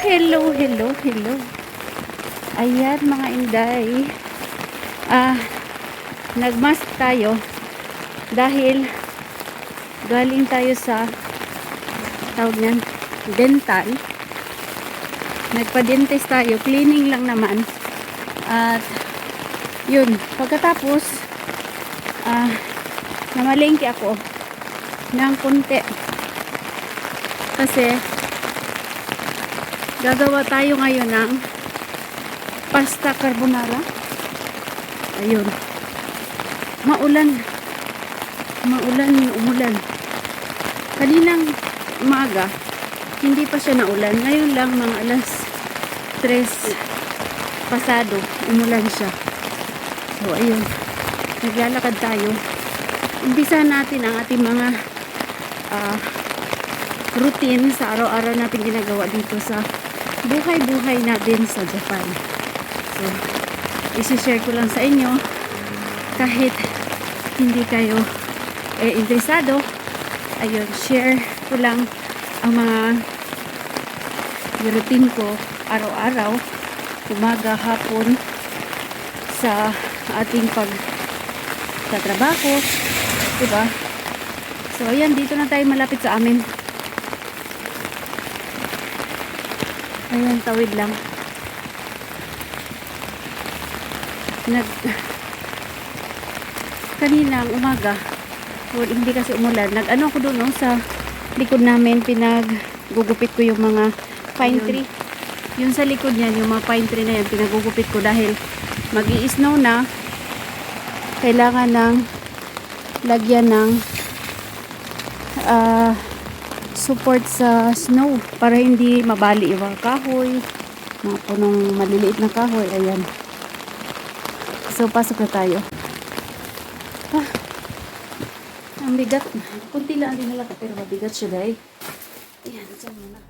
hello, hello, hello. Ayan mga inday. Ah, nagmask tayo dahil galing tayo sa tawag niyan, dental. Nagpa-dentist tayo, cleaning lang naman. At yun, pagkatapos ah, namalengke ako ng konti. Kasi gagawa tayo ngayon ng pasta carbonara. Ayun. Maulan. Maulan, umulan. Kaninang umaga, hindi pa siya naulan. Ngayon lang, mga alas 3 pasado, umulan siya. So, ayun. Naglalakad tayo. Umpisa natin ang ating mga ah, routine sa araw-araw natin ginagawa dito sa buhay-buhay natin sa Japan. So, isi-share ko lang sa inyo kahit hindi kayo eh, interesado ayun, share ko lang ang mga routine ko araw-araw umaga, hapon sa ating pag tatrabaho diba? so ayan, dito na tayo malapit sa amin ayan, tawid lang. Nag kaninang umaga well, hindi kasi umulan. Nag ano ako doon no, sa likod namin pinag gugupit ko yung mga pine tree. Yun sa likod niyan yung mga pine tree na yan pinagugupit ko dahil mag snow na. Kailangan ng lagyan ng ah, support sa snow para hindi mabali yung mga kahoy mga punong maliliit na kahoy ayan So, pasok na tayo. Ah, ang bigat. Kunti lang ang dinala pero mabigat siya, guys. Ayan, dyan muna.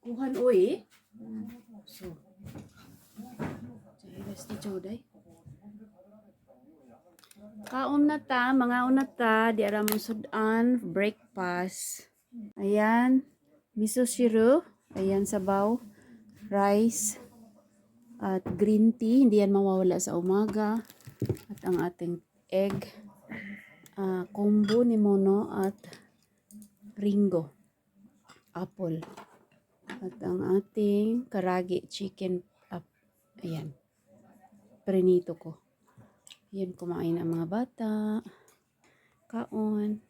Kuhan oi. So. Besti choday. Kaon na ta, mga una ta, di ara mong sudan, breakfast. Ayan, miso shiro, ayan sabaw, rice, at green tea, hindi yan mawawala sa umaga. At ang ating egg, ah, kombo ni Mono at Ringo. apple. At ang ating karagi chicken up. Ayan. Prenito ko. Yan, kumain ang mga bata. Kaon.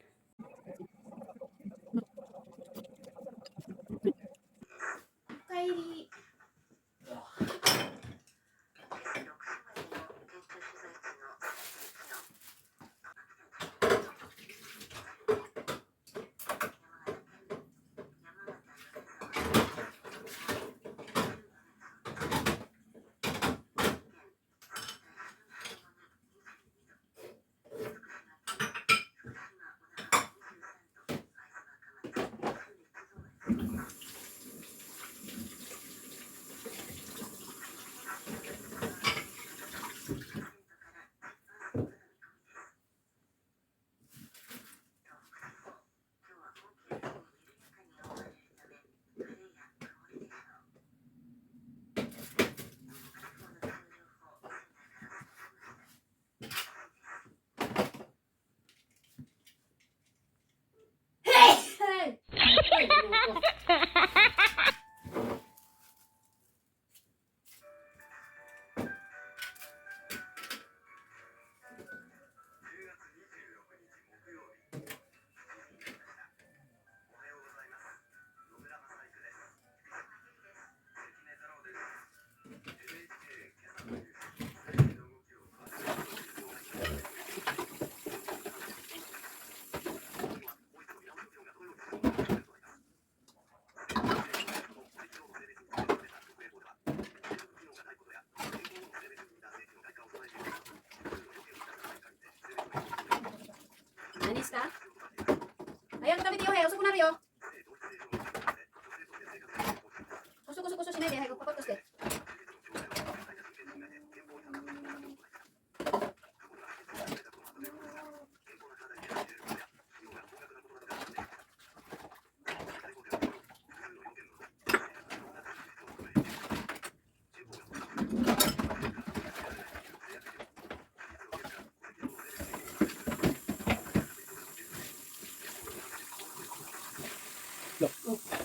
Kung Lao Video hay ở số Kung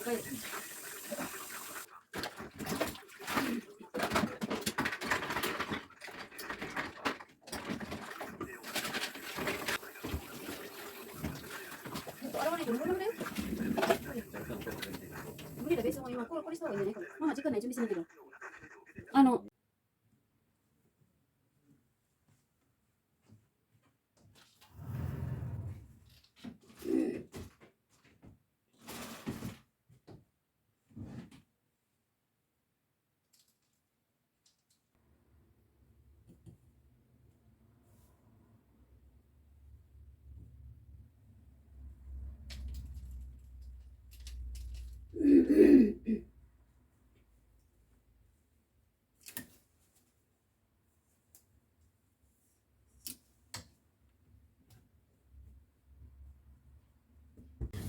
Oh, okay. Araw na yun, wala na yun. Buli na beso ko yung mga kulis na yun. Mama, chika na, chumisi na dito. Ano?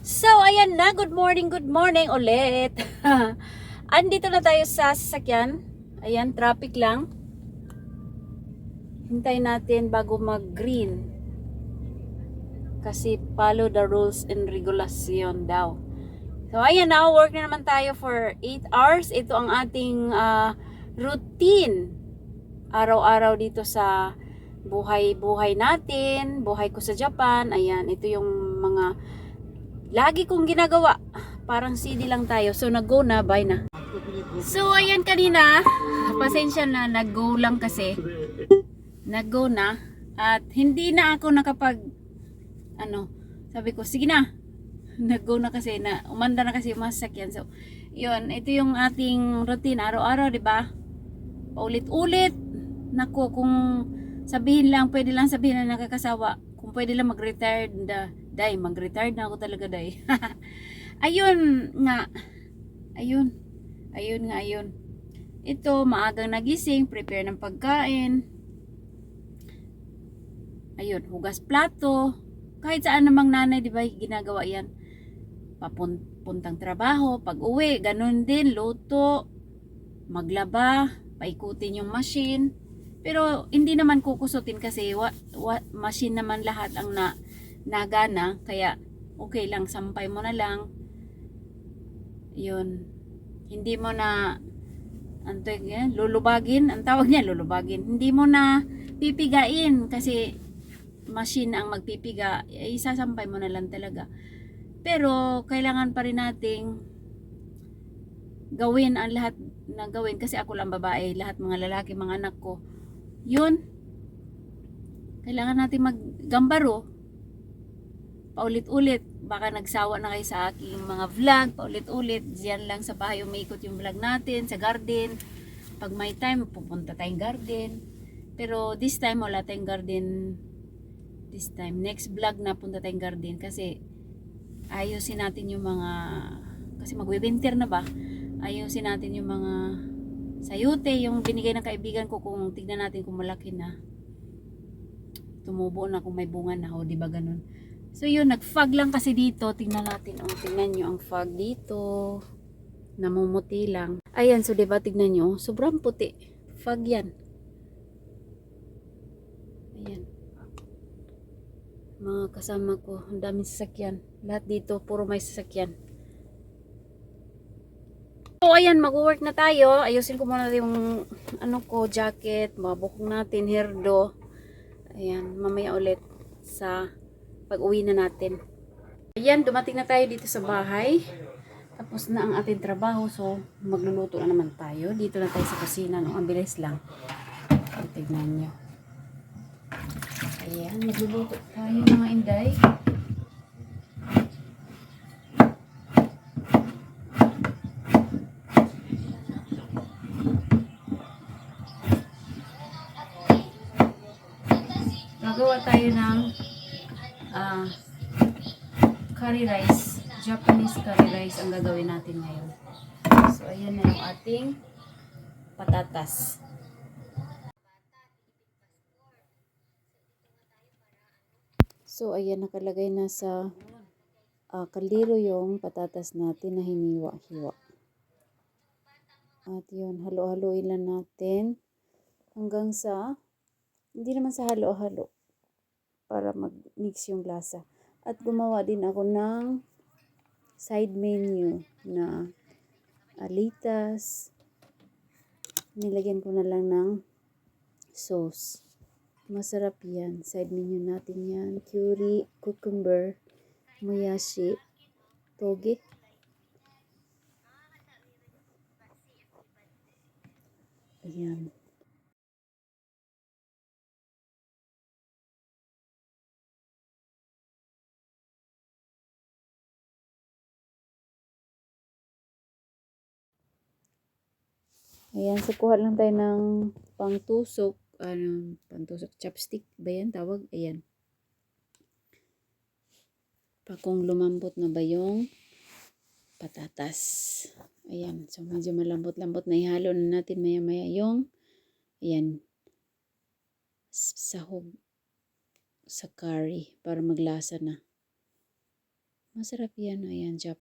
So, ayan na. Good morning, good morning ulit. Andito na tayo sa sasakyan. Ayan, traffic lang. Hintayin natin bago mag-green. Kasi follow the rules and regulation daw. So, ayan na. Work na naman tayo for 8 hours. Ito ang ating ah, routine. Araw-araw dito sa buhay-buhay natin. Buhay ko sa Japan. Ayan, ito yung mga lagi kong ginagawa. Parang CD lang tayo. So, nag-go na. Bye na. So, ayan kanina. Pasensya na. Nag-go lang kasi. Nag-go na. At hindi na ako nakapag ano, sabi ko, sige na. Nag-go na kasi na umanda na kasi sasakyan. So, yun, ito yung ating routine araw-araw, 'di ba? Paulit-ulit. Nako, kung sabihin lang, pwede lang sabihin na nakakasawa. Pwede lang mag-retire na, day, mag-retire na ako talaga, day. ayun nga. Ayun. Ayun nga, ayun. Ito, maagang nagising, prepare ng pagkain. Ayun, hugas plato. Kahit saan namang nanay, di ba, ginagawa yan. Papuntang trabaho, pag uwi, ganun din, luto, maglaba, paikutin yung machine. Pero hindi naman kukusutin kasi wa, wa, machine naman lahat ang na, nagana. Kaya okay lang, sampay mo na lang. yun, hindi mo na, to yan, lulubagin, ang tawag niya, lulubagin. Hindi mo na pipigain kasi machine ang magpipiga, eh, isasampay mo na lang talaga. Pero, kailangan pa rin nating gawin ang lahat na gawin kasi ako lang babae, lahat mga lalaki, mga anak ko. Yun, kailangan natin maggambaro paulit-ulit. Baka nagsawa na kayo sa aking mga vlog, paulit-ulit. Diyan lang sa bahay umiikot yung vlog natin, sa garden. Pag may time, pupunta tayong garden. Pero this time, wala tayong garden. This time, next vlog na punta tayong garden kasi ayusin natin yung mga kasi magwi-winter na ba? Ayusin natin yung mga sayute, yung binigay ng kaibigan ko kung tignan natin kung malaki na. Tumubo na kung may bunga na, o di ba ganun? So yun, nag-fog lang kasi dito. Tingnan natin, oh, tingnan nyo ang fog dito. Namumuti lang. Ayan, so diba, tignan nyo, sobrang puti. Fog yan. Ayan. Mga kasama ko, ang daming sasakyan. Lahat dito, puro may sasakyan. So ayan, mag-work na tayo. Ayusin ko muna yung ano ko, jacket. Mabukong natin, hairdo. Ayan, mamaya ulit sa pag-uwi na natin. Ayan, dumating na tayo dito sa bahay. Tapos na ang ating trabaho. So, magluluto na naman tayo. Dito na tayo sa kusina. No? Ang bilis lang. Tignan nyo. Ayan, magluluto tayo mga inday. Gagawa tayo ng ah curry rice. Japanese curry rice ang gagawin natin ngayon. So, ayan na yung ating patatas. So, ayan, nakalagay na sa ah, kaldero yung patatas natin na hiniwa-hiwa. At yun, halo-haloin lang natin hanggang sa, hindi naman sa halo-halo, para mag-mix yung lasa. At gumawa din ako ng side menu na alitas. Nilagyan ko na lang ng sauce. Masarap yan. Side menu natin yan. Curry, cucumber, moyashi, toge. Ayan. Ayan, so kuha lang tayo ng pangtusok. Ano, pangtusok chopstick ba yan tawag? Ayan. Pa kung lumambot na ba yung patatas. Ayan, so medyo malambot-lambot na ihalo na natin maya-maya yung ayan, sahog sa curry para maglasa na. Masarap yan. Ayan, Jap